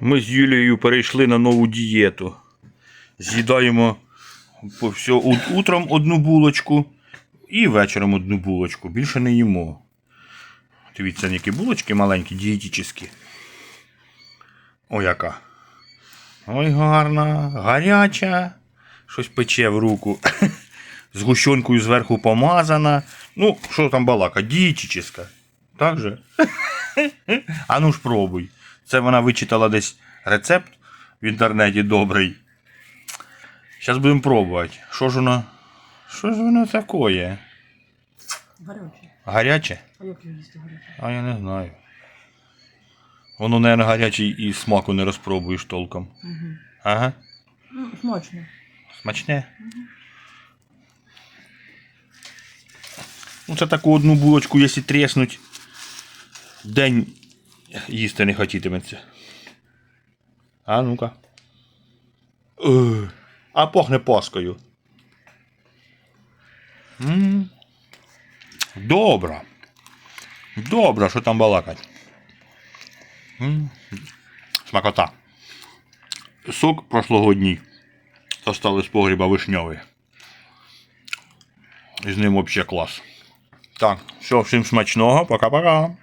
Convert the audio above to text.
Ми з Юлією перейшли на нову дієту. З'їдаємо по все, утром одну булочку і вечором одну булочку. Більше не їмо. Дивіться, які булочки маленькі, дієтичні. О, яка. Ой, гарна, гаряча. Щось пече в руку. З гущонкою зверху помазана. Ну, що там балака? Дієтична. Так же? А ну ж пробуй. Це вона вичитала десь рецепт в інтернеті добрий. Зараз будемо пробувати. Що ж воно? Що ж воно таке? Гарячий. Гаряче? А як його їсти гарячий? А я не знаю. Воно, мабуть, гаряче і смаку не розпробуєш толком. Угу. Ага. Ну, смачно. Смачне. Ну, це таку одну булочку, якщо тріснуть, день їсти не хотітиметься. А ну-ка. Ух, А пахне паскою. Добре. Добре, що там балакать. Смакота. Сок прошлогодній. Остали з погріба вишньовий. І з ним взагалі клас. Так, все, всім смачного, пока-пока.